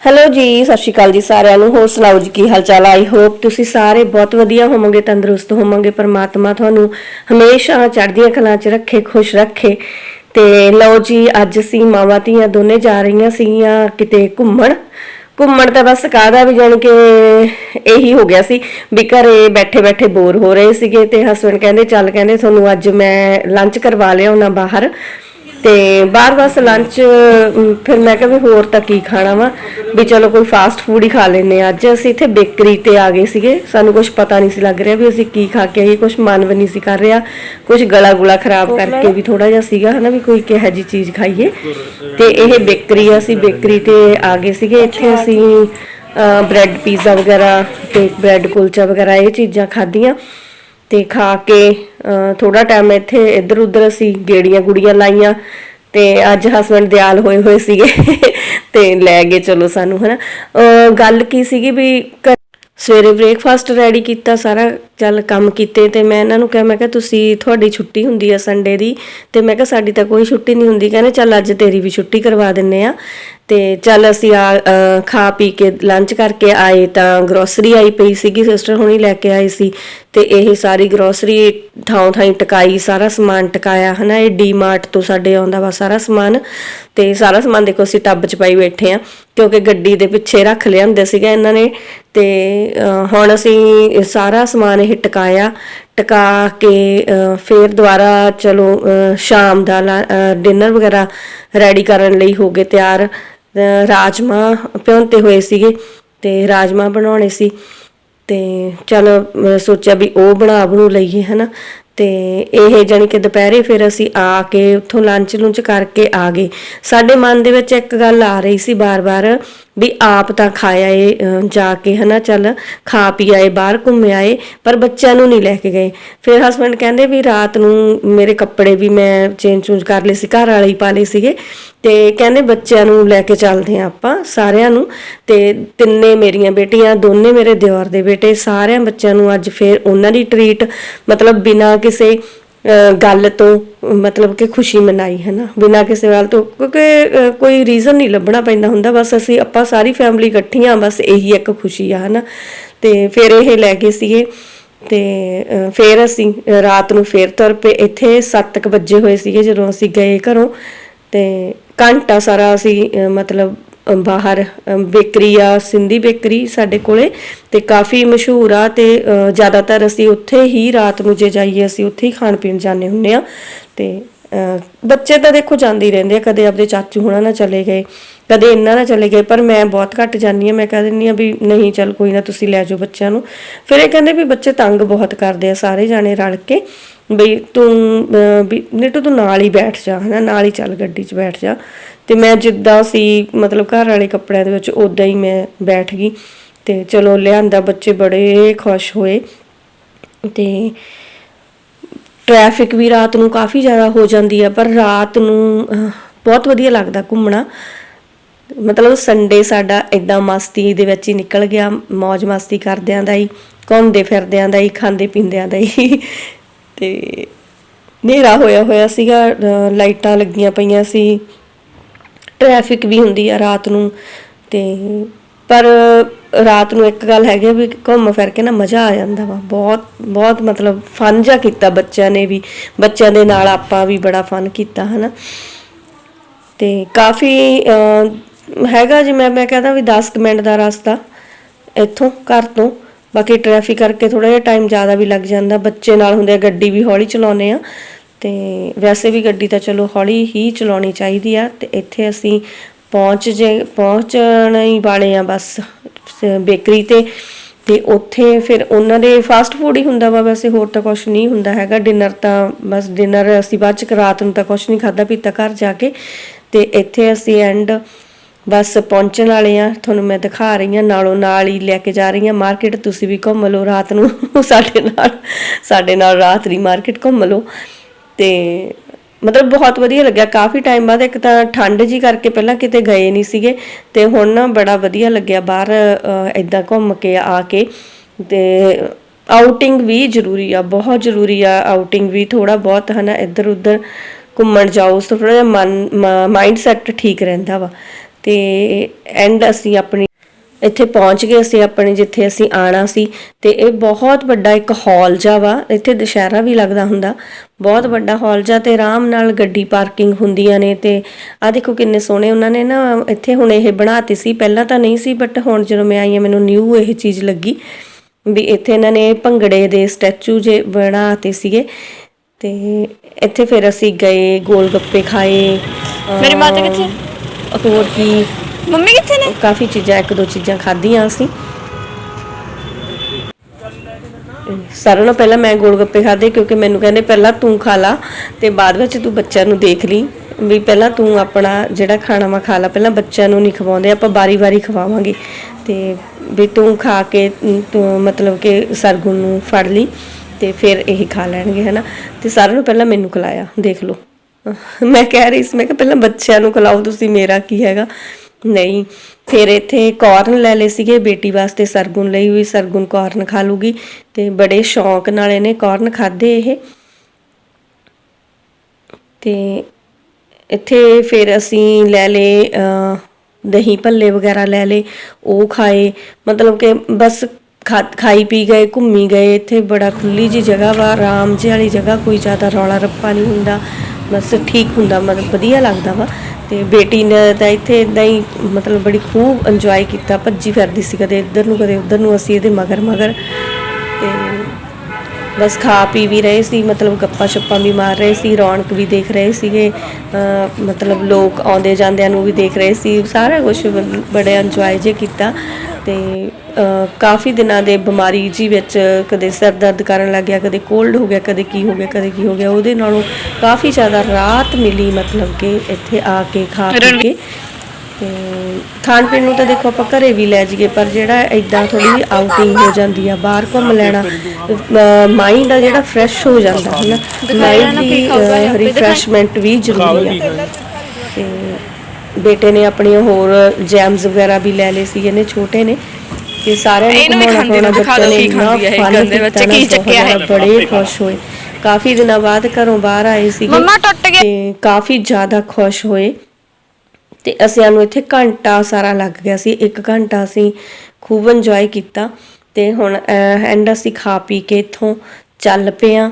Hello ਜੀ, ਸਤਿ ਸ਼੍ਰੀ ਅਕਾਲ ਜੀ ਸਾਰਿਆਂ ਨੂੰ। ਹੋਰ ਸੁਣਾਓ ਜੀ, ਕੀ ਹਾਲ ਚਾਲ ਆਈ ਹੋਪ ਤੁਸੀਂ ਸਾਰੇ ਬਹੁਤ ਵਧੀਆ ਹੋਵੋਗੇ, ਤੰਦਰੁਸਤ ਹੋਵੋਗੇ, ਪਰਮਾਤਮਾ ਤੁਹਾਨੂੰ ਹਮੇਸ਼ਾ ਚੜ੍ਹਦੀਆਂ ਕਲਾਂ 'ਚ ਰੱਖੇ, ਖੁਸ਼ ਰੱਖੇ। ਤੇ ਲਓ ਜੀ, ਅੱਜ ਅਸੀਂ ਮਾਵਾਂ ਧੀਆਂ ਦੋਨੇ ਜਾ ਰਹੀਆਂ ਸੀਗੀਆਂ ਕਿਤੇ ਘੁੰਮਣ। ਘੁੰਮਣ ਤਾਂ ਬਸ ਕਾਹਦਾ ਵੀ, ਜਾਣ ਕੇ ਇਹੀ ਹੋ ਗਿਆ ਸੀ ਵੀ ਘਰੇ ਬੈਠੇ ਬੈਠੇ ਬੋਰ ਹੋ ਰਹੇ ਸੀਗੇ ਤੇ ਹਸਬੰਡ ਕਹਿੰਦੇ, ਚੱਲ ਕਹਿੰਦੇ, ਤੁਹਾਨੂੰ ਅੱਜ ਮੈਂ ਲੰਚ ਕਰਵਾ ਲਿਆਉਣਾ ਬਾਹਰ। ਤੇ ਬਾਹਰ ਬਸ ਲੰਚ ਫਿਰ ਮੈਂ ਕਿਹਾ ਵੀ ਹੋਰ ਤਾਂ ਕੀ ਖਾਣਾ ਵਾ? ਵੀ ਚਲੋ ਕੋਈ ਫਾਸਟ ਫੂਡ ਹੀ ਖਾ ਲੈਨੇ ਅੱਜ ਅਸੀਂ ਇੱਥੇ ਬੇਕਰੀ ਤੇ ਆ ਗਏ ਸੀਗੇ। ਸਾਨੂੰ ਕੁਝ ਪਤਾ ਨਹੀਂ ਸੀ ਲੱਗ ਰਿਹਾ ਵੀ ਅਸੀਂ ਕੀ ਖਾ ਕੇ ਆਈਏ ਕੁਝ ਮਨ ਵੀ ਨਹੀਂ ਸੀ ਕਰ ਰਿਹਾ। ਕੁਝ ਗਲਾ ਗੁਲਾ ਖਰਾਬ ਕਰਕੇ ਵੀ ਥੋੜਾ ਜਿਹਾ ਸੀਗਾ ਹਨਾ ਵੀ ਕੋਈ ਕਿਹੋ ਜੀ ਚੀਜ਼ ਖਾਈਏ। ਤੇ ਇਹ ਬੇਕਰੀ ਆ, ਅਸੀਂ ਬੇਕਰੀ ਤੇ ਆ ਗਏ ਸੀਗੇ। ਇੱਥੇ ਅਸੀਂ ਬ੍ਰੈਡ ਪੀਜ਼ਾ ਵਗੈਰਾ ਤੇ ਬ੍ਰੈਡ ਕੁਲਚਾ ਵਗੈਰਾ ਇਹ ਚੀਜ਼ਾਂ ਖਾਧੀਆਂ। ਤੇ ਖਾ ਕੇ ਥੋੜਾ ਟਾਈਮ ਇੱਥੇ ਇੱਧਰ ਉੱਧਰ ਅਸੀਂ ਗੇੜੀਆਂ ਗੁੜੀਆਂ ਲਾਈਆਂ ਤੇ ਅੱਜ ਹਸਬੰਡ ਦਿਆਲ ਹੋਏ ਹੋਏ ਸੀਗੇ ਤੇ ਲੈ ਗਏ ਚਲੋ ਸਾਨੂੰ, ਹਨਾ? ਗੱਲ ਕੀ ਸੀਗੀ ਵੀ ਸਵੇਰੇ ਬ੍ਰੇਕਫਾਸਟ ਰੈਡੀ ਕੀਤਾ, ਸਾਰਾ ਚੱਲ ਕੰਮ ਕੀਤੇ ਤੇ ਮੈਂ ਇਹਨਾਂ ਨੂੰ ਕਿਹਾ, ਮੈਂ ਕਿਹਾ, ਤੁਸੀਂ, ਤੁਹਾਡੀ ਛੁੱਟੀ ਹੁੰਦੀ ਆ ਸੰਡੇ ਦੀ। ਤੇ ਮੈਂ ਕਿਹਾ, ਸਾਡੀ ਤਾਂ ਕੋਈ ਛੁੱਟੀ ਨਹੀਂ ਹੁੰਦੀ। ਕਹਿੰਦੇ, ਚੱਲ ਅੱਜ ਤੇਰੀ ਵੀ ਛੁੱਟੀ ਕਰਵਾ ਦਿੰਨੇ ਆ। ਤੇ ਚੱਲ ਅਸੀਂ ਆ ਖਾ ਪੀ ਕੇ ਲੰਚ ਕਰਕੇ ਆਏ ਤਾਂ ਗਰੋਸਰੀ ਆਈ ਪਈ ਸੀਗੀ ਸਿਸਟਰ ਹੁਣੀ ਲੈ ਕੇ ਆਈ ਸੀ ਤੇ ਇਹ ਸਾਰੀ ਗਰੋਸਰੀ ਥਾਂ ਥਾਂ ਟਕਾਈ ਸਾਰਾ ਸਮਾਨ ਟਕਾਇਆ ਹਨਾ ਇਹ ਡੀਮਾਰਟ ਤੋਂ ਸਾਡੇ ਆਉਂਦਾ ਵਾ ਸਾਰਾ ਸਮਾਨ ਤੇ ਸਾਰਾ ਸਮਾਨ ਦੇਖੋ ਅਸੀਂ ਟੱਬ 'ਚ ਪਾਈ ਬੈਠੇ ਆ ਕਿਉਂਕਿ ਗੱਡੀ ਦੇ ਪਿੱਛੇ ਰੱਖ ਲਿਆ ਹੁੰਦੇ ਸੀਗਾ ਇਹਨਾਂ ਨੇ ਤੇ ਹੁਣ ਅਸੀਂ ਸਾਰਾ ਸਮਾਨ ਇਹ ਟਕਾਇਆ ਟਕਾ ਕੇ ਅਹ, ਫਿਰ ਦੁਬਾਰਾ ਚਲੋ ਸ਼ਾਮ ਦਾ ਡਿਨਰ ਵਗੈਰਾ ਰੈਡੀ ਕਰਨ ਲਈ ਹੋ ਗਏ ਤਿਆਰ ਰਾਜਮਾ ਭਿਉਂਤੇ ਹੋਏ ਸੀਗੇ ਤੇ ਰਾਜਮਾ ਬਣਾਉਣੇ ਸੀ ਤੇ ਚਲ ਸੋਚਿਆ ਵੀ ਉਹ ਬਣਾ ਬਣੂ ਲਈਏ, ਹਨਾ? ਤੇ ਇਹ ਜਾਨੀ ਕਿ ਦੁਪਹਿਰੇ ਫਿਰ ਅਸੀਂ ਆ ਕੇ ਉੱਥੋਂ ਲੰਚ ਲੁੰਚ ਕਰਕੇ ਆ ਗਏ। ਸਾਡੇ ਮਨ ਦੇ ਵਿੱਚ ਇੱਕ ਗੱਲ ਆ ਰਹੀ ਸੀ ਬਾਰ-ਬਾਰ ਵੀ ਆਪ ਤਾਂ ਖਾਇਆ ਏ ਜਾ ਕੇ ਹਨਾ ਚੱਲ ਖਾ ਪੀ ਆਏ, ਬਾਹਰ ਘੁੰਮ ਆਏ, ਪਰ ਬੱਚਿਆਂ ਨੂੰ ਨਹੀਂ ਲੈ ਕੇ ਗਏ। ਫਿਰ ਹਸਬੰਡ ਕਹਿੰਦੇ ਵੀ ਰਾਤ ਨੂੰ ਮੇਰੇ ਕੱਪੜੇ ਵੀ ਮੈਂ ਚੇਂਜ ਚੂੰਜ ਕਰ ਲਏ ਸੀ, ਘਰ ਵਾਲੇ ਹੀ ਪਾ ਲਏ ਸੀਗੇ। ਤੇ ਕਹਿੰਦੇ ਬੱਚਿਆਂ ਨੂੰ ਲੈ ਕੇ ਚੱਲਦੇ ਆ ਆਪਾਂ ਸਾਰਿਆਂ ਨੂੰ। ਤੇ ਤਿੰਨੇ ਮੇਰੀਆਂ ਬੇਟੀਆਂ, ਦੋਨੇ ਮੇਰੇ ਦਿਓਰ ਦੇ ਬੇਟੇ, ਸਾਰਿਆਂ ਬੱਚਿਆਂ ਨੂੰ ਅੱਜ ਫੇਰ ਉਹਨਾਂ ਦੀ ਟਰੀਟ ਮਤਲਬ ਬਿਨਾਂ ਕਿਸੇ ਗੱਲ ਤੋਂ ਮਤਲਬ ਕਿ ਖੁਸ਼ੀ ਮਨਾਈ ਹੈ ਨਾ ਬਿਨਾਂ ਕਿਸੇ ਗੱਲ ਤੋਂ, ਕਿਉਂਕਿ ਕੋਈ ਰੀਜ਼ਨ ਨਹੀਂ ਲੱਭਣਾ ਪੈਂਦਾ ਹੁੰਦਾ, ਬਸ ਅਸੀਂ ਆਪਾਂ ਸਾਰੀ ਫੈਮਿਲੀ ਇਕੱਠੀਆਂ, ਬਸ ਇਹੀ ਇੱਕ ਖੁਸ਼ੀ ਆ ਹੈ ਨਾ ਤੇ ਫਿਰ ਇਹ ਲੈ ਗਏ ਸੀਗੇ, ਤੇ ਫਿਰ ਅਸੀਂ ਰਾਤ ਨੂੰ ਫੇਰ ਤੁਰ ਪਏ। ਇੱਥੇ 7:00 ਵਜੇ ਹੋਏ ਸੀਗੇ ਜਦੋਂ ਅਸੀਂ ਗਏ ਘਰੋਂ, ਤੇ ਘੰਟਾ ਸਾਰਾ ਅਸੀਂ ਮਤਲਬ ਬਾਹਰ ਬੇਕਰੀ ਆ, ਸਿੰਧੀ ਬੇਕਰੀ ਸਾਡੇ ਕੋਲੇ ਤੇ ਕਾਫੀ ਮਸ਼ਹੂਰ ਆ ਤੇ ਜ਼ਿਆਦਾਤਰ ਅਸੀਂ ਉੱਥੇ ਹੀ ਰਾਤ ਨੂੰ ਜੇ ਜਾਈਏ ਅਸੀਂ ਉੱਥੇ ਹੀ ਖਾਣ ਪੀਣ ਜਾਂਦੇ ਹੁੰਨੇ ਆ ਤੇ ਬੱਚੇ ਤਾਂ ਦੇਖੋ ਜਾਂਦੇ ਹੀ ਰਹਿੰਦੇ ਆ, ਕਦੇ ਆਪਦੇ ਚਾਚੂ ਹੁਣਾਂ ਨਾਲ ਚਲੇ ਗਏ ਕਦੇ ਇਹਨਾਂ ਨਾਲ ਚਲੇ ਗਏ ਪਰ ਮੈਂ ਬਹੁਤ ਘੱਟ ਜਾਂਦੀ ਆ ਮੈਂ ਕਹਿ ਦਿੰਦੀ ਆ ਵੀ ਨਹੀਂ ਚੱਲ ਕੋਈ ਨਾ ਤੁਸੀਂ ਲੈ ਜਾਓ ਬੱਚਿਆਂ ਨੂੰ। ਫਿਰ ਇਹ ਕਹਿੰਦੇ ਵੀ ਬੱਚੇ ਤੰਗ ਬਹੁਤ ਕਰਦੇ ਆ ਸਾਰੇ ਜਾਣੇ ਰਲ ਕੇ ਬਈ ਤੂੰ ਅਹ, ਵੀ ਨਿੱਟੂ ਤੂੰ ਨਾਲ ਹੀ ਬੈਠ ਜਾ ਹਨਾ ਨਾਲ ਹੀ ਚੱਲ ਗੱਡੀ 'ਚ ਬੈਠ ਜਾ। ਤੇ ਮੈਂ ਜਿੱਦਾਂ ਸੀ ਮਤਲਬ ਘਰ ਵਾਲੇ ਕੱਪੜਿਆਂ ਦੇ ਵਿੱਚ ਉਦਾਂ ਹੀ ਮੈਂ ਬੈਠ ਗਈ। ਤੇ ਚਲੋ ਲਿਆਂਦਾ ਬੱਚੇ ਬੜੇ ਖੁਸ਼ ਹੋਏ। ਤੇ ਟ੍ਰੈਫਿਕ ਵੀ ਰਾਤ ਨੂੰ ਕਾਫੀ ਜ਼ਿਆਦਾ ਹੋ ਜਾਂਦੀ ਆ ਪਰ ਰਾਤ ਨੂੰ ਬਹੁਤ ਵਧੀਆ ਲੱਗਦਾ ਘੁੰਮਣਾ। ਮਤਲਬ ਸੰਡੇ ਸਾਡਾ ਇਦਾਂ ਮਸਤੀ ਦੇ ਵਿੱਚ ਹੀ ਨਿਕਲ ਗਿਆ ਮौज ਮਸਤੀ ਕਰਦਿਆਂ ਦਾ ਹੀ, ਘੁੰਮਦੇ ਫਿਰਦਿਆਂ ਦਾ ਹੀ, ਖਾਂਦੇ ਪੀਂਦਿਆਂ ਦਾ ਹੀ। ਤੇ ਹਨੇਰਾ ਹੋਇਆ ਹੋਇਆ ਸੀਗਾ ਲਾਈਟਾਂ ਲੱਗੀਆਂ ਪਈਆਂ ਸੀ। ਟ੍ਰੈਫਿਕ ਵੀ ਹੁੰਦੀ ਆ ਰਾਤ ਨੂੰ। ਤੇ ਪਰ ਰਾਤ ਨੂੰ ਇੱਕ ਗੱਲ ਹੈਗੀ ਵੀ ਘੁੰਮ ਫਿਰ ਕੇ ਨਾ ਮਜ਼ਾ ਆ ਜਾਂਦਾ ਵਾ। ਬਹੁਤ ਬਹੁਤ ਮਤਲਬ ਫਨ ਜਿਹਾ ਕੀਤਾ ਬੱਚਿਆਂ ਨੇ ਵੀ। ਬੱਚਿਆਂ ਦੇ ਨਾਲ ਆਪਾਂ ਵੀ ਬੜਾ ਫਨ ਕੀਤਾ, ਹਨਾ। ਤੇ ਕਾਫੀ ਹੈਗਾ ਜੀ, ਮੈਂ ਮੈਂ ਕਹਿੰਦਾ ਵੀ 10 ਕੁ ਮਿੰਟ ਦਾ ਰਸਤਾ ਇੱਥੋਂ ਘਰ ਤੋਂ। ਬਾਕੀ ਟ੍ਰੈਫਿਕ ਕਰਕੇ ਥੋੜਾ ਜਿਹਾ ਟਾਈਮ ਜ਼ਿਆਦਾ ਵੀ ਲੱਗ ਜਾਂਦਾ। ਬੱਚੇ ਨਾਲ ਹੁੰਦੇ ਆ, ਗੱਡੀ ਵੀ ਹੌਲੀ ਚਲਾਉਂਦੇ ਆ। ਤੇ ਵੈਸੇ ਵੀ ਗੱਡੀ ਤਾਂ ਚਲੋ ਹੌਲੀ ਹੀ ਚਲਾਉਣੀ ਚਾਹੀਦੀ ਆ। ਤੇ ਇੱਥੇ ਅਸੀਂ ਪਹੁੰਚ ਜੇ, ਪਹੁੰਚਣ ਹੀ ਵਾਲੇ ਆ ਬਸ ਬੇਕਰੀ ਤੇ। ਤੇ ਉੱਥੇ ਫਿਰ ਉਹਨਾਂ ਦੇ ਫਾਸਟ ਫੂਡ ਹੀ ਹੁੰਦਾ ਵਾ, ਵੈਸੇ ਹੋਰ ਤਾਂ ਕੁਝ ਨਹੀਂ ਹੁੰਦਾ ਹੈਗਾ। ਡਿਨਰ ਤਾਂ ਬਸ ਡਿਨਰ ਅਸੀਂ ਬਾਅਦ ਚ ਰਾਤ ਨੂੰ ਤਾਂ ਕੁਝ ਨਹੀਂ ਖਾਦਾ ਪੀਤਾ ਘਰ ਜਾ ਕੇ। ਤੇ ਇੱਥੇ ਅਸੀਂ ਐਂਡ ਬਸ ਪਹੁੰਚਣ ਵਾਲੇ ਆ, ਤੁਹਾਨੂੰ ਮੈਂ ਦਿਖਾ ਰਹੀ ਆ ਨਾਲੋਂ ਨਾਲ ਹੀ ਲੈ ਕੇ ਜਾ ਰਹੀ ਆ ਮਾਰਕੀਟ, ਤੁਸੀਂ ਵੀ ਘੁੰਮ ਲਓ ਰਾਤ ਨੂੰ, ਸਾਡੇ ਨਾਲ ਸਾਡੇ ਨਾਲ ਰਾਤ ਦੀ ਮਾਰਕੀਟ ਘੁੰਮ ਲਓ। ਤੇ ਮਤਲਬ ਬਹੁਤ ਵਧੀਆ ਲੱਗਿਆ, ਕਾਫੀ ਟਾਈਮ ਬਾਅਦ ਇੱਕ ਤਾਂ ਠੰਡ ਜੀ ਕਰਕੇ ਪਹਿਲਾਂ ਕਿਤੇ ਗਏ ਨਹੀਂ ਸੀਗੇ, ਤੇ ਹੁਣ ਨਾ ਬੜਾ ਵਧੀਆ ਲੱਗਿਆ ਬਾਹਰ ਇਦਾਂ ਘੁੰਮ ਕੇ ਆ ਕੇ। ਤੇ ਆਊਟਿੰਗ ਵੀ ਜ਼ਰੂਰੀ ਆ, ਬਹੁਤ ਜ਼ਰੂਰੀ ਆ ਆਊਟਿੰਗ ਵੀ ਥੋੜਾ ਬਹੁਤ ਹਨਾ ਇੱਧਰ ਉੱਧਰ ਘੁੰਮਣ ਜਾਓ ਉਸ ਤੋਂ ਥੋੜਾ ਜਿਹਾ ਮਨ ਮਾਈਂਡ ਸੈਟ ਠੀਕ ਰਹਿੰਦਾ ਵਾ। ਤੇ ਐਂਡ ਅਸੀਂ ਆਪਣੀ ਇੱਥੇ ਪਹੁੰਚ ਗਏ, ਅਸੀਂ ਆਪਣੇ ਜਿੱਥੇ ਅਸੀਂ ਆਣਾ ਸੀ ਤੇ ਇਹ ਬਹੁਤ ਵੱਡਾ ਇੱਕ ਹਾਲ ਜਾ ਵਾ, ਇੱਥੇ ਦੁਸ਼ਹਿਰਾ ਵੀ ਲੱਗਦਾ ਹੁੰਦਾ, ਬਹੁਤ ਵੱਡਾ ਹਾਲ ਜਾ ਤੇ ਆਰਾਮ ਨਾਲ ਗੱਡੀ ਪਾਰਕਿੰਗ ਹੁੰਦੀਆਂ ਨੇ ਤੇ ਆ ਦੇਖੋ ਕਿੰਨੇ ਸੋਹਣੇ ਉਹਨਾਂ ਨੇ ਨਾ ਇੱਥੇ ਹੁਣ ਇਹ ਬਣਾਤੀ ਸੀ, ਪਹਿਲਾਂ ਤਾਂ ਨਹੀਂ ਸੀ ਬਟ ਹੁਣ ਜਦੋਂ ਮੈਂ ਆਈ ਹਾਂ, ਮੈਨੂੰ ਨਿਊ ਇਹ ਚੀਜ਼ ਲੱਗੀ ਵੀ ਇੱਥੇ ਇਹਨਾਂ ਨੇ ਭੰਗੜੇ ਦੇ ਸਟੈਚੂ ਜੇ ਬਣਾਤੇ ਸੀਗੇ ਤੇ ਇੱਥੇ ਫਿਰ ਅਸੀਂ ਗਏ, ਗੋਲ ਗੱਪੇ ਖਾਏ, ਮੇਰੀ ਮਾਤਾ ਕਿੱਥੇ? ਹੋਰ ਕੀ? ਮੰਮੀ ਕਿੱਥੇ ਨੇ? ਕਾਫੀ ਚੀਜ਼ਾਂ ਇੱਕ ਦੋ ਚੀਜ਼ਾਂ ਖਾਧੀਆਂ ਅਸੀਂ। ਸਾਰਿਆਂ ਨਾਲੋਂ ਪਹਿਲਾਂ ਮੈਂ ਗੋਲ ਗੱਪੇ ਖਾਦੇ ਕਿਉਂਕਿ ਮੈਨੂੰ ਕਹਿੰਦੇ ਪਹਿਲਾਂ ਤੂੰ ਖਾ ਲਾ ਤੇ ਬਾਅਦ ਵਿੱਚ ਤੂੰ ਬੱਚਿਆਂ ਨੂੰ ਦੇਖ ਲਈ ਵੀ ਪਹਿਲਾਂ ਤੂੰ ਆਪਣਾ ਜਿਹੜਾ ਖਾਣਾ ਵਾ ਖਾ ਲਾ ਪਹਿਲਾਂ ਬੱਚਿਆਂ ਨੂੰ ਨਹੀਂ ਖਵਾਉਂਦੇ ਆਪਾਂ ਬਾਰੀ-ਬਾਰੀ ਖਵਾਵਾਂਗੇ। ਤੇ ਵੀ ਤੂੰ ਖਾ ਕੇ ਮਤਲਬ ਕਿ ਸਰਗੁਣ ਨੂੰ ਫੜ ਲਈ ਤੇ ਫਿਰ ਇਹ ਖਾ ਲੈਣਗੇ ਹਨਾ? ਤੇ ਸਾਰਿਆਂ ਨੂੰ ਪਹਿਲਾਂ ਮੈਨੂੰ ਖਿਲਾਇਆ ਦੇਖ ਲਓ। ਮੈਂ ਕਹਿ ਰਹੀ ਸੀ ਮੈਂ ਕਿਹਾ ਪਹਿਲਾਂ ਬੱਚਿਆਂ ਨੂੰ ਖਿਲਾਓ ਤੁਸੀਂ ਮੇਰਾ ਕੀ ਹੈਗਾ? ਨਹੀਂ ਫਿਰ ਇੱਥੇ ਕਾਰਨ ਲੈ ਲਏ ਸੀਗੇ ਬੇਟੀ ਵਾਸਤੇ ਸਰਗੁਣ ਲਈ ਵੀ ਸਰਗੁਣ ਕਾਰਨ ਖਾ ਲੂਗੀ ਤੇ ਬੜੇ ਸ਼ੌਂਕ ਨਾਲ ਇਹਨੇ ਕਾਰਨ ਖਾਦੇ ਇਹ। ਤੇ ਇੱਥੇ ਫਿਰ ਅਸੀਂ ਲੈ ਲਏ ਅਹ, ਦਹੀਂ ਭੱਲੇ ਵਗੈਰਾ ਲੈ ਲਏ ਉਹ ਖਾਏ। ਮਤਲਬ ਕਿ ਬਸ ਖਾ- ਖਾਈ ਪੀ ਗਏ ਘੁੰਮੀ ਗਏ ਇੱਥੇ ਬੜਾ ਖੁੱਲੀ ਜੀ ਜਗ੍ਹਾ ਵਾ ਆਰਾਮ ਜਿਹੀ ਵਾਲੀ ਜਗ੍ਹਾ ਕੋਈ ਜ਼ਿਆਦਾ ਰੌਲਾ ਰੱਪਾ ਨਹੀਂ ਹੁੰਦਾ। ਬਸ ਠੀਕ ਹੁੰਦਾ, ਮਤਲਬ ਵਧੀਆ ਲੱਗਦਾ ਵਾ। ਤੇ ਬੇਟੀ ਨੇ ਤਾਂ ਇੱਥੇ ਇਦਾਂ ਹੀ ਮਤਲਬ ਬੜੀ ਖੂਬ ਇੰਜੋਏ ਕੀਤਾ, ਭੱਜੀ ਫਿਰਦੀ ਸੀ ਕਦੇ ਇੱਧਰ ਨੂੰ, ਕਦੇ ਉੱਧਰ ਨੂੰ, ਅਸੀਂ ਇਹਦੇ ਮਗਰ ਮਗਰ ਬਸ ਖਾ ਪੀ ਵੀ ਰਹੇ ਸੀ ਮਤਲਬ ਗੱਪਾਂ ਛੱਪਾਂ ਵੀ ਮਾਰ ਰਹੇ ਸੀ ਰੌਣਕ ਵੀ ਦੇਖ ਰਹੇ ਸੀਗੇ ਮਤਲਬ ਲੋਕ ਆਉਂਦੇ ਜਾਂਦਿਆਂ ਨੂੰ ਵੀ ਦੇਖ ਰਹੇ ਸੀ ਸਾਰਾ ਕੁਝ ਬੜੇ ਇੰਜੋਏ ਜੇ ਕੀਤਾ ਤੇ ਕਾਫੀ ਦਿਨਾਂ ਦੇ ਬਿਮਾਰੀ ਜੀ ਵਿੱਚ ਕਦੇ ਸਿਰ ਦਰਦ ਕਰਨ ਲੱਗ ਗਿਆ ਕਦੇ ਕੋਲਡ ਹੋ ਗਿਆ ਕਦੇ ਕੀ ਹੋ ਗਿਆ ਕਦੇ ਕੀ ਹੋ ਗਿਆ ਉਹਦੇ ਨਾਲੋਂ ਕਾਫੀ ਜ਼ਿਆਦਾ ਰਾਹਤ ਮਿਲੀ ਮਤਲਬ ਕਿ ਇੱਥੇ ਆ ਕੇ ਖਾ ਕੇ ਤੇ ਖਾਣ ਪੀਣ ਨੂੰ ਤਾਂ ਦੇਖੋ ਆਪਾਂ ਘਰੇ ਵੀ ਲੈ ਜਾਈਏ ਪਰ ਜਿਹੜਾ ਇਦਾਂ ਥੋੜੀ ਆਊਟਿੰਗ ਹੋ ਜਾਂਦੀ ਆ ਬਾਹਰ ਘੁੰਮ ਲੈਣਾ ਮਾਈਂਡ ਆ ਜਿਹੜਾ ਫਰੈਸ਼ ਹੋ ਜਾਂਦਾ ਹੈ ਨਾ ਮਾਈਂਡ ਦੀ ਰਿਫਰੈਸ਼ਮੈਂਟ ਵੀ ਜ਼ਰੂਰੀ ਆ। ਤੇ ਬੇਟੇ ਨੇ ਆਪਣੀਆਂ ਹੋਰ ਜੈਮਸ ਵਗੈਰਾ ਵੀ ਲੈ ਲਏ ਸੀ ਇਹਨੇ ਛੋਟੇ ਨੇ ਤੇ ਸਾਰਿਆਂ ਨੂੰ ਇਹਨੂੰ ਵੀ ਘੁਮਾਉਣਾ ਖਾਂਦੇ ਫਿਰਾਉਣਾ ਨੂੰ ਕੀ ਖਾਂਦੀ ਗੰਦੇ ਬੱਚੇ, ਕੀ ਚੱਕਿਆ ਹੈ? ਬੜੇ ਖੁਸ਼ ਹੋਏ। ਕਾਫੀ ਦਿਨਾਂ ਬਾਅਦ ਘਰੋਂ ਬਾਹਰ ਆਏ ਮੰਮਾ ਟੁੱਟ। ਤੇ ਕਾਫੀ ਜ਼ਿਆਦਾ ਖੁਸ਼ ਹੋਏ। ਤੇ ਅਸੀਂ ਨੂੰ ਇੱਥੇ ਘੰਟਾ ਸਾਰਾ ਲੱਗ ਗਿਆ ਸੀ, ਇੱਕ ਘੰਟਾ ਅਸੀਂ ਖੂਬ ਇੰਜੋਏ ਕੀਤਾ ਤੇ ਹੁਣ ਐਂਡ ਅਸੀਂ ਖਾ ਪੀ ਕੇ ਇੱਥੋਂ ਚੱਲ ਪਏ ਆਂ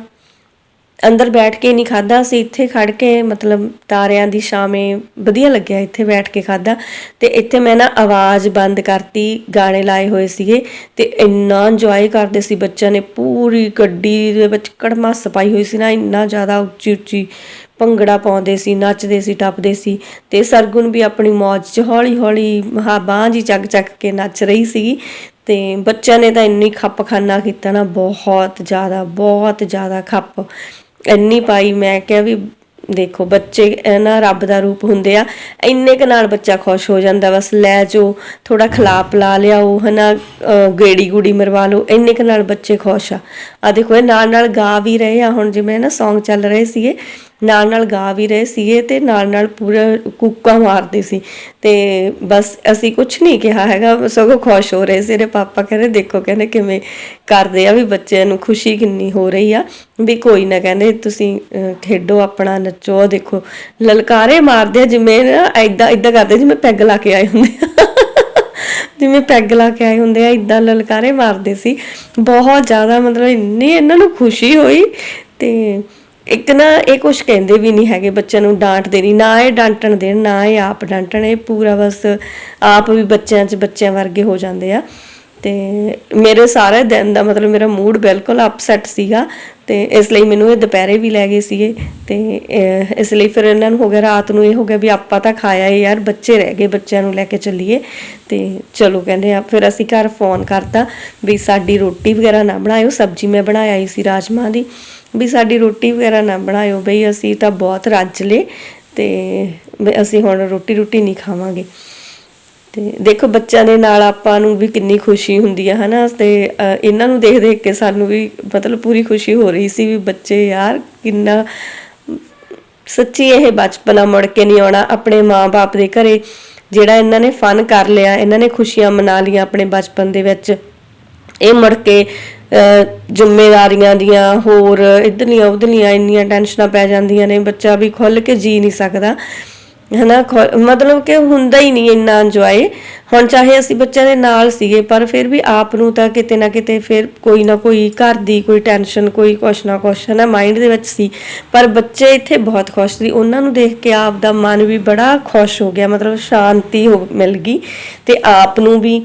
ਅੰਦਰ ਬੈਠ ਕੇ ਨਹੀਂ ਖਾਦਾ ਅਸੀਂ ਇੱਥੇ ਖੜ ਕੇ ਮਤਲਬ ਤਾਰਿਆਂ ਦੀ ਛਾਵੇਂ ਵਧੀਆ ਲੱਗਿਆ ਇੱਥੇ ਬੈਠ ਕੇ ਖਾਦਾ ਤੇ ਇੱਥੇ ਮੈਂ ਨਾ ਆਵਾਜ਼ ਬੰਦ ਕਰਤੀ, ਗਾਣੇ ਲਾਏ ਹੋਏ ਸੀਗੇ ਤੇ ਇੰਨਾ ਇੰਜੋਏ ਕਰਦੇ ਸੀ ਬੱਚਿਆਂ ਨੇ, ਪੂਰੀ ਗੱਡੀ ਦੇ ਵਿੱਚ ਕੜਮਾਸ ਪਾਈ ਹੋਈ ਸੀ ਨਾ, ਇੰਨਾ ਜ਼ਿਆਦਾ ਉੱਚੀ ਉੱਚੀ ਭੰਗੜਾ ਪਾਉਂਦੇ ਸੀ, ਨੱਚਦੇ ਸੀ, ਟੱਪਦੇ ਸੀ ਤੇ ਸਰਗੁਣ ਵੀ ਆਪਣੀ ਮੌਜ 'ਚ ਹੌਲੀ ਹੌਲੀ ਮਹਾ ਬਾਂਹ ਜੀ ਚੱਕ ਚੱਕ ਕੇ ਨੱਚ ਰਹੀ ਸੀਗੀ ਤੇ ਬੱਚਿਆਂ ਨੇ ਤਾਂ ਇੰਨੀ ਖੱਪ ਕੀਤਾ ਨਾ, ਬਹੁਤ ਜ਼ਿਆਦਾ ਬਹੁਤ ਜ਼ਿਆਦਾ ਖੱਪ। ਇੰਨੀ ਪਾਈ ਮੈਂ ਕਿਹਾ ਵੀ ਦੇਖੋ ਬੱਚੇ ਇਹ ਰੱਬ ਦਾ ਰੂਪ ਹੁੰਦੇ ਆ, ਇੰਨੇ ਕ ਨਾਲ ਬੱਚਾ ਖੁਸ਼ ਹੋ ਜਾਂਦਾ ਬਸ, ਲੈ ਜੋ ਥੋੜਾ ਖਲਾਪ ਲਾ ਲਿਆਓ, ਹਨਾ ਗੇੜੀ ਗੂੜੀ ਮਰਵਾ ਲਓ, ਇੰਨੇ ਕ ਨਾਲ ਬੱਚੇ ਖੁਸ਼ ਆ। ਆ ਦੇਖੋ ਇਹ ਨਾਲ ਨਾਲ ਗਾ ਵੀ ਰਹੇ ਆ, ਹੁਣ ਜਿਵੇਂ ਨਾ Song ਚੱਲ ਰਹੇ ਸੀਗੇ ਨਾਲ ਨਾਲ ਗਾ ਵੀ ਰਹੇ ਸੀਗੇ ਤੇ ਨਾਲ ਨਾਲ ਪੂਰਾ ਕੁੱਕਾ ਮਾਰਦੇ ਸੀ। ਤੇ ਬਸ ਅਸੀਂ ਕੁਝ ਨਹੀਂ ਕਿਹਾ ਹੈਗਾ, ਸਗੋਂ ਖੁਸ਼ ਹੋ ਰਹੇ ਸੀ। ਇਹਦੇ ਪਾਪਾ ਕਹਿੰਦੇ, ਦੇਖੋ ਕਹਿੰਦੇ ਕਿਵੇਂ ਕਰਦੇ ਆ ਵੀ ਬੱਚਿਆਂ ਨੂੰ ਖੁਸ਼ੀ ਕਿੰਨੀ ਹੋ ਰਹੀ ਆ। ਵੀ ਕੋਈ ਨਾ ਕਹਿੰਦੇ, ਤੁਸੀਂ ਖੇਡੋ ਆਪਣਾ, ਨੱਚੋ ਦੇਖੋ। ਲਲਕਾਰੇ ਮਾਰਦੇ ਆ, ਜਿਵੇਂ ਨਾ ਐਦਾਂ ਐਦਾਂ ਕਰਦੇ ਜਿਵੇਂ ਪੈਗ ਲਾ ਕੇ ਆਏ ਹੁੰਦੇ ਆ। ਜਿਵੇਂ ਪੈਗ ਲਾ ਕੇ ਆਏ ਹੁੰਦੇ ਆ ਇਦਾਂ ਲਲਕਾਰੇ ਮਾਰਦੇ ਸੀ। ਬਹੁਤ ਜ਼ਿਆਦਾ ਮਤਲਬ ਇੰਨੀ ਇਹਨਾਂ ਨੂੰ ਖੁਸ਼ੀ ਹੋਈ ਤੇ ਇੱਕ ਨਾ ਇਹ ਕੁਝ ਕਹਿੰਦੇ ਵੀ ਨਹੀਂ ਹੈਗੇ ਬੱਚਿਆਂ ਨੂੰ ਡਾਂਟ ਦੇਣੀ, ਨਾ ਇਹ ਡਾਂਟਣ ਦੇਣ, ਨਾ ਇਹ ਆਪ ਡਾਂਟਣ, ਇਹ ਪੂਰਾ ਬਸ ਆਪ ਵੀ ਬੱਚਿਆਂ 'ਚ ਬੱਚਿਆਂ ਵਰਗੇ ਹੋ ਜਾਂਦੇ ਆ। ਤੇ ਮੇਰੇ ਸਾਰੇ ਦਿਨ ਦਾ ਮਤਲਬ ਮੇਰਾ ਮੂਡ ਬਿਲਕੁਲ ਅਪਸੈਟ ਸੀਗਾ ਤੇ ਇਸ ਲਈ ਮੈਨੂੰ ਇਹ ਦੁਪਹਿਰੇ ਵੀ ਲੈ ਗਏ ਸੀਗੇ ਤੇ ਇਸ ਲਈ ਫਿਰ ਇਹਨਾਂ ਨੂੰ ਹੋ ਗਿਆ ਰਾਤ ਨੂੰ ਇਹ ਹੋ ਗਿਆ ਵੀ ਆਪਾਂ ਤਾਂ ਖਾਇਆ ਹੀ ਯਾਰ, ਬੱਚੇ ਰਹਿ ਗਏ, ਬੱਚਿਆਂ ਨੂੰ ਲੈ ਕੇ ਚੱਲੀਏ ਤੇ ਚਲੋ ਕਹਿੰਦੇ ਆ, ਫਿਰ ਅਸੀਂ ਘਰ ਫੋਨ ਕਰਤਾ ਵੀ ਸਾਡੀ ਰੋਟੀ ਵਗੈਰਾ ਨਾ ਬਣਾਇਓ, ਸਬਜ਼ੀ ਮੈਂ ਬਣਾਇਆ ਹੀ ਸੀ ਰਾਜਮਾ ਦੀ, ਵੀ ਸਾਡੀ ਰੋਟੀ ਵਗੈਰਾ ਨਾ ਬਣਾਇਓ ਬਈ, ਅਸੀਂ ਤਾਂ ਬਹੁਤ ਰੱਜ ਲੇ ਤੇ ਅਸੀਂ ਹੁਣ ਰੋਟੀ ਰੋਟੀ ਨਹੀਂ ਖਾਵਾਂਗੇ। ਤੇ ਦੇਖੋ ਬੱਚਿਆਂ ਦੇ ਨਾਲ ਆਪਾਂ ਨੂੰ ਵੀ ਕਿੰਨੀ ਖੁਸ਼ੀ ਹੁੰਦੀ ਆ ਹਨਾ? ਤੇ ਅਹ, ਇਹਨਾਂ ਨੂੰ ਦੇਖ ਦੇਖ ਕੇ ਸਾਨੂੰ ਵੀ ਮਤਲਬ ਪੂਰੀ ਖੁਸ਼ੀ ਹੋ ਰਹੀ ਸੀ ਵੀ ਬੱਚੇ ਯਾਰ ਕਿੰਨਾ ਸੱਚੀ ਇਹ ਬਚਪਨਾ ਮੁੜ ਕੇ ਨਹੀਂ ਆਉਣਾ ਆਪਣੇ ਮਾਪੇ ਦੇ ਘਰੇ। ਜਿਹੜਾ ਇਹਨਾਂ ਨੇ ਫਨ ਕਰ ਲਿਆ ਇਹਨਾਂ ਨੇ ਖੁਸ਼ੀਆਂ ਮਨਾ ਲਈਆਂ ਆਪਣੇ ਬਚਪਨ ਦੇ ਵਿੱਚ। ਇਹ ਮੁੜ ਕੇ ਜ਼ਿੰਮੇਵਾਰੀਆਂ ਦੀਆਂ ਹੋਰ ਇਧਰਲੀਆਂ ਉਧਰਲੀਆਂ ਇੰਨੀਆਂ ਟੈਨਸ਼ਨਾਂ ਪੈ ਜਾਂਦੀਆਂ ਨੇ ਬੱਚਾ ਵੀ ਖੁੱਲ ਕੇ ਜੀ ਨਹੀਂ ਸਕਦਾ। ਹਨਾ ਮਤਲਬ ਕਿ ਹੁੰਦਾ ਹੀ ਨਹੀਂ ਇੰਨਾ ਇੰਜੋਏ ਹੁਣ ਚਾਹੇ ਅਸੀਂ ਬੱਚਿਆਂ ਦੇ ਨਾਲ ਸੀਗੇ, ਪਰ ਫਿਰ ਵੀ ਆਪ ਨੂੰ ਤਾਂ ਕਿਤੇ ਨਾ ਕਿਤੇ ਫਿਰ ਕੋਈ ਨਾ ਕੋਈ ਘਰ ਦੀ ਕੋਈ ਟੈਨਸ਼ਨ ਕੋਈ ਕੁਛ ਨਾ ਕੁਛ ਨਾ ਮਾਈਂਡ ਦੇ ਵਿੱਚ ਸੀ। ਪਰ ਬੱਚੇ ਇੱਥੇ ਬਹੁਤ ਖੁਸ਼ ਸੀ। ਉਹਨਾਂ ਨੂੰ ਦੇਖ ਕੇ ਆਪ ਦਾ ਮਨ ਵੀ ਬੜਾ ਖੁਸ਼ ਹੋ ਗਿਆ, ਮਤਲਬ ਸ਼ਾਂਤੀ ਹੋ ਮਿਲ ਗਈ ਤੇ ਆਪ ਨੂੰ ਵੀ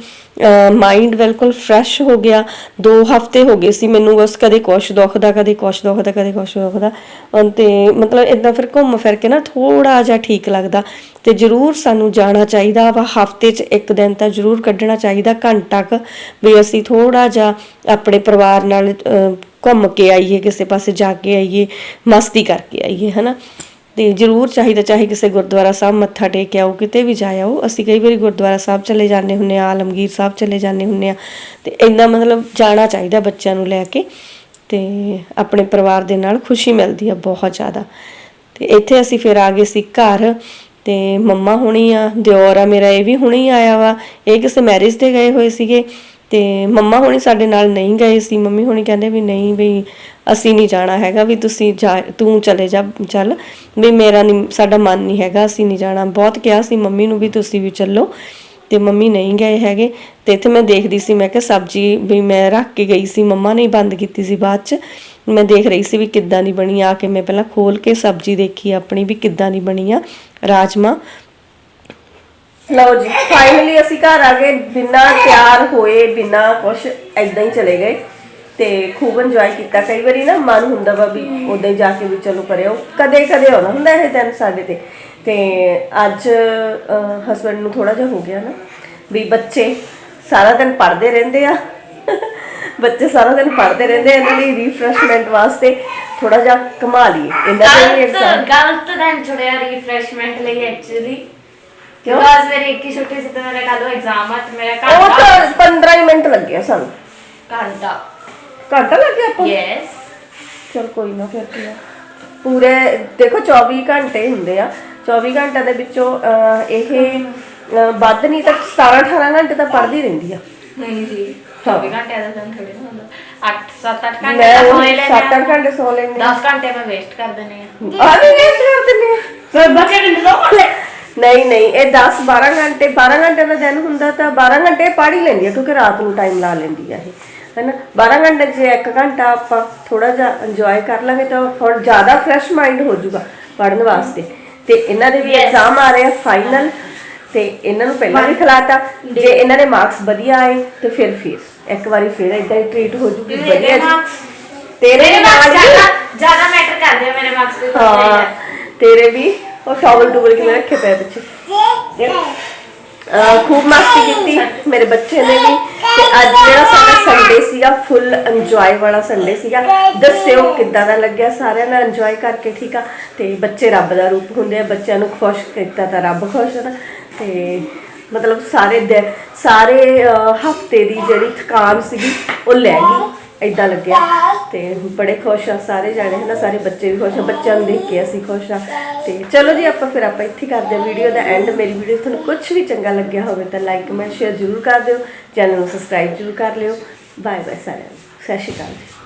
ਮਾਈਂਡ ਬਿਲਕੁਲ ਫਰੈਸ਼ ਹੋ ਗਿਆ। 2 ਹਫ਼ਤੇ ਹੋ ਗਏ ਸੀ ਮੈਨੂੰ ਬਸ ਕਦੇ ਕੁਛ ਦੁਖਦਾ, ਕਦੇ ਕੁਛ ਦੁਖਦਾ, ਕਦੇ ਕੁਛ ਦੁਖਦਾ। ਅਹ ਤੇ ਮਤਲਬ ਇਦਾਂ ਫਿਰ ਘੁੰਮ ਫਿਰ ਕੇ ਨਾ ਥੋੜਾ ਜਿਹਾ ਠੀਕ ਲੱਗਦਾ। ਤੇ ਜ਼ਰੂਰ ਸਾਨੂੰ ਜਾਣਾ ਚਾਹੀਦਾ ਵਾ। ਹਫ਼ਤੇ 'ਚ ਇੱਕ ਦਿਨ ਤਾਂ ਜ਼ਰੂਰ ਕੱਢਣਾ ਚਾਹੀਦਾ, ਘੰਟਾ ਕੁ ਵੀ ਅਸੀਂ ਥੋੜਾ ਜਿਹਾ ਆਪਣੇ ਪਰਿਵਾਰ ਨਾਲ ਘੁੰਮ ਕੇ ਆਈਏ, ਕਿਸੇ ਪਾਸੇ ਜਾ ਕੇ ਆਈਏ, ਮਸਤੀ ਕਰਕੇ ਆਈਏ, ਹਨਾ? ਤੇ ਜ਼ਰੂਰ ਚਾਹੀਦਾ, ਚਾਹੇ ਕਿਸੇ ਗੁਰਦੁਆਰਾ ਸਾਹਿਬ ਮੱਥਾ ਟੇਕ ਕੇ ਆਓ, ਕਿਤੇ ਵੀ ਜਾ ਆਓ, ਅਸੀਂ ਕਈ ਵਾਰੀ ਗੁਰਦੁਆਰਾ ਸਾਹਿਬ ਚਲੇ ਜਾਂਦੇ ਹੁੰਨੇ ਆ ਆਲਮਗੀਰ ਸਾਹਿਬ ਚਲੇ ਜਾਂਦੇ ਹੁੰਨੇ ਆ ਤੇ ਇੰਨਾ ਮਤਲਬ ਜਾਣਾ ਚਾਹੀਦਾ ਬੱਚਿਆਂ ਨੂੰ ਲੈ ਕੇ, ਤੇ ਆਪਣੇ ਪਰਿਵਾਰ ਦੇ ਨਾਲ ਖੁਸ਼ੀ ਮਿਲਦੀ ਆ ਬਹੁਤ ਜ਼ਿਆਦਾ। ਤੇ ਇੱਥੇ ਅਸੀਂ ਫਿਰ ਆ ਗਏ ਸੀ ਘਰ ਤੇ ਮੰਮਾ ਹੁਣੀ ਆ, ਦਿਓਰ ਆ ਮੇਰਾ ਇਹ ਵੀ ਹੁਣੀ ਆਇਆ ਵਾ। ਇਹ ਕਿਸੇ ਮੈਰਿਜ ਤੇ ਗਏ ਹੋਏ ਸੀਗੇ ਤੇ ਮੰਮਾ ਹੁਣੀ ਸਾਡੇ ਨਾਲ ਨਹੀਂ ਗਏ ਸੀ। ਮੰਮੀ ਹੁਣੀ ਕਹਿੰਦੇ ਵੀ ਨਹੀਂ ਵੀ ਅਸੀਂ ਨਹੀਂ ਜਾਣਾ ਹੈਗਾ, ਵੀ ਤੁਸੀਂ ਜਾ, ਤੂੰ ਚਲੇ ਜਾ, ਚੱਲ। ਵੀ ਮੇਰਾ ਨਹੀਂ ਸਾਡਾ ਮਨ ਨਹੀਂ ਹੈਗਾ, ਅਸੀਂ ਨਹੀਂ ਜਾਣਾ। ਬਹੁਤ ਕਿਹਾ ਸੀ ਮੰਮੀ ਨੂੰ ਵੀ ਤੁਸੀਂ ਵੀ ਚੱਲੋ। ਤੇ ਮੰਮੀ ਨਹੀਂ ਗਏ ਹੈਗੇ ਤੇ ਇੱਥੇ ਮੈਂ ਦੇਖਦੀ ਸੀ, ਮੈਂ ਕਿਹਾ ਸਬਜ਼ੀ ਵੀ ਮੈਂ ਰੱਖ ਕੇ ਗਈ ਸੀ, ਮੰਮਾ ਨੇ ਬੰਦ ਕੀਤੀ ਸੀ ਬਾਅਦ ਚ। ਮੈਂ ਦੇਖ ਰਹੀ ਸੀ ਵੀ ਕਿੱਦਾਂ ਦੀ ਬਣੀ ਆ ਕੇ ਮੈਂ ਪਹਿਲਾਂ ਖੋਲ ਕੇ ਸਬਜ਼ੀ ਦੇਖੀ ਆਪਣੀ ਵੀ ਕਿੱਦਾਂ ਦੀ ਬਣੀ ਆ, ਰਾਜਮਾ। ਲਓ ਜੀ ਫਾਈਨਲੀ ਅਸੀਂ ਘਰ ਆ ਗਏ, ਬਿਨਾਂ ਤਿਆਰ ਹੋਏ, ਬਿਨਾਂ ਕੁਛ ਐਦਾਂ ਹੀ ਚਲੇ ਗਏ। ਤੇ ਖੂਬ ਇੰਜੋਏ ਕੀਤਾ, ਕਈ ਵਾਰੀ ਨਾ ਮਨ ਹੁੰਦਾ ਵਾ ਵੀ ਉਦਾਂ ਹੀ ਜਾ ਕੇ ਵੀ ਚਲੋ ਕਰਿਓ। ਕਦੇ ਕਦੇ ਆਉਣਾ ਹੁੰਦਾ ਇਹ ਦਿਨ ਸਾਡੇ ਤੇ। ਤੇ ਅੱਜ ਹਸਬੰਡ ਨੂੰ ਥੋੜਾ ਜਿਹਾ ਹੋ ਗਿਆ ਨਾ ਵੀ ਬੱਚੇ ਸਾਰਾ ਦਿਨ ਪੜ੍ਹਦੇ ਰਹਿੰਦੇ ਆ। ਬੱਚੇ ਸਾਰਾ ਦਿਨ ਪੜ੍ਹਦੇ ਰਹਿੰਦੇ ਇਹਨਾਂ ਲਈ ਰੀਫਰੈਸ਼ਮੈਂਟ ਵਾਸਤੇ ਥੋੜਾ ਜਿਹਾ ਕਮਾ ਲਈਏ। ਇਹਨਾਂ ਦੇ ਵੀ ਐਗਜ਼ਾਮ ਗਲਤ ਦਿਨ ਛੁੜਿਆ ਰੀਫਰੈਸ਼ਮੈਂਟ ਲਈ ਐਕਚੁਅਲੀ ਕਿਉਂ? ਬਿਕਾਜ਼ ਮੇਰੇ ਇੱਕ ਹੀ ਛੁੱਟੀ ਸੀ ਤੇ ਮੇਰਾ ਕੱਲ ਐਗਜ਼ਾਮ ਆ ਤੇ ਮੇਰਾ ਉਹ ਘੰਟਾ ਤਾਂ 15 ਹੀ ਮਿੰਟ ਲੱਗੇ ਆ ਸਾਨੂੰ। ਘੰਟਾ। ਘੰਟਾ ਲੱਗਿਆ ਆਪਾਂ ਯੈਸ ਚਲ ਕੋਈ ਨਾ ਫਿਰ ਕੀ ਆ। ਪੂਰੇ ਦੇਖੋ 24 ਘੰਟੇ ਹੁੰਦੇ ਆ। 24 ਘੰਟਿਆਂ ਦੇ ਵਿੱਚੋਂ ਅਹ, ਇਹ ਅਹ, ਵੱਧ ਨਹੀਂ ਤਾਂ 17 18 ਘੰਟੇ ਤਾਂ ਪੜ੍ਹਦੀ ਰਹਿੰਦੀ ਆ। ਨਹੀਂ ਜੀ 24 ਘੰਟੇ ਦਾ ਦਿਨ ਥੋੜੀ ਨਾ ਹੁੰਦਾ। 8 7 8 ਘੰਟੇ ਮੈਂ ਤਾਂ ਉਹ ਸੋਏ ਲੈਣੇ 7-8 ਘੰਟੇ ਸੌ ਲੈਂਦੀ ਆ 10 ਘੰਟੇ ਮੈਂ ਵੇਸਟ ਕਰ ਦਿੰਨੇ ਆ ਆ ਵੀ ਵੇਸਟ ਕਰ ਦਿੰਦੇ ਆ ਫਿਰ ਬੱਚੇ ਕਿੰਨੇ ਦੋ ਨਹੀਂ ਨਹੀਂ ਇਹ 10 12 ਘੰਟੇ 12 ਘੰਟੇ ਦਾ ਦਿਨ ਹੁੰਦਾ ਤਾਂ 12 ਘੰਟੇ ਪੜ੍ਹ ਹੀ ਲੈਂਦੀ ਆ ਕਿਉਂਕਿ ਰਾਤ ਨੂੰ ਟਾਈਮ ਲਾ ਲੈਂਦੀ ਆ ਇਹ। ਹੈਨਾ? 12 ਘੰਟੇ 'ਚ ਜੇ 1 ਘੰਟਾ ਆਪਾਂ ਥੋੜਾ ਜਿਹਾ ਇੰਜੋਏ ਕਰ ਲਾਂਗੇ ਤਾਂ ਹੁਣ ਜ਼ਿਆਦਾ ਫਰੈਸ਼ ਮਾਈਂਡ ਹੋ ਜਾਊਗਾ ਪੜ੍ਹਨ ਵਾਸਤੇ। ਤੇ ਇਹਨਾਂ ਦੇ ਵੀ ਐਗਜ਼ਾਮ ਆ ਰਹੇ ਆ ਫਾਈਨਲ ਤੇ ਇਹਨਾਂ ਨੂੰ ਪਹਿਲਾਂ ਵੀ ਖਿਲਾਤਾ। ਜੇ ਇਹਨਾਂ ਦੇ ਮਾਰਕਸ ਵਧੀਆ ਆਏ ਤੇ ਫਿਰ ਫਿਰ ਇੱਕ ਵਾਰੀ ਫਿਰ ਇਦਾਂ ਹੀ ਟ੍ਰੀਟ ਹੋ ਜੂਗੀ ਮੇਰੇ ਵਧੀਆ ਜੀ। marks- ਤੇਰੇ ਮੇਰੇ ਨਾਲ ਜ਼ਿਆਦਾ ਜ਼ਿਆਦਾ ਮੈਟਰ ਕਰਦੇ ਆ ਮੇਰੇ ਮਾਰਕਸ ਦੇ ਹਾਂ ਤੇਰੇ ਵੀ। ਉਹ ਟਾਵਲ ਟੂਵਲ ਕਿਵੇਂ ਰੱਖੇ ਪਏ ਪਿੱਛੇ? ਅਹ, ਖੂਬ ਮਸਤੀ ਕੀਤੀ ਮੇਰੇ ਬੱਚੇ ਨੇ ਵੀ। ਤੇ ਅੱਜ ਜਿਹੜਾ ਸਾਡਾ ਸੰਡੇ ਸੀਗਾ ਫੁੱਲ ਇੰਜੋਏ ਵਾਲਾ ਸੰਡੇ ਸੀਗਾ। ਦੱਸਿਓ ਕਿੱਦਾਂ ਦਾ ਲੱਗਿਆ? ਸਾਰਿਆਂ ਨਾਲ ਇੰਜੋਏ ਕਰਕੇ ਠੀਕ ਆ? ਤੇ ਬੱਚੇ ਰੱਬ ਦਾ ਰੂਪ ਹੁੰਦੇ ਆ। ਬੱਚਿਆਂ ਨੂੰ ਖੁਸ਼ ਕੀਤਾ ਤਾਂ ਰੱਬ ਖੁਸ਼ ਹੈ ਨਾ। ਤੇ ਮਤਲਬ ਸਾਰੇ ਦਿਨ ਸਾਰੇ ਹਫ਼ਤੇ ਦੀ ਜਿਹੜੀ ਥਕਾਨ ਸੀਗੀ, ਉਹ ਲੈ ਗਈ। ਇਦਾਂ ਲੱਗਿਆ ਤੇ ਬੜੇ ਖੁਸ਼ ਆ, ਸਾਰੇ ਜਾਣੇ ਹਨਾ, ਸਾਰੇ ਬੱਚੇ ਵੀ ਖੁਸ਼ ਆ, ਬੱਚਿਆਂ ਨੂੰ ਦੇਖ ਕੇ ਅਸੀਂ ਖੁਸ਼ ਆ। ਤੇ ਚਲੋ ਜੀ, ਆਪਾਂ ਫਿਰ ਆਪਾਂ ਇੱਥੇ ਕਰਦੇ ਹਾਂ ਵੀਡੀਓ ਦਾ ਐਂਡ ਮੇਰੀ ਵੀਡੀਓ ਤੁਹਾਨੂੰ ਕੁਝ ਵੀ ਚੰਗਾ ਲੱਗਿਆ ਹੋਵੇ ਤਾਂ ਲਾਈਕ ਕਮੈਂਟ ਸ਼ੇਅਰ ਜ਼ਰੂਰ ਕਰ ਦਿਓ। ਚੈਨਲ ਨੂੰ ਸਬਸਕ੍ਰਾਈਬ ਜ਼ਰੂਰ ਕਰ ਲਿਓ। ਬਾਏ ਬਾਏ ਸਾਰਿਆਂ ਨੂੰ। ਸਤਿ ਸ਼੍ਰੀ ਅਕਾਲ ਜੀ।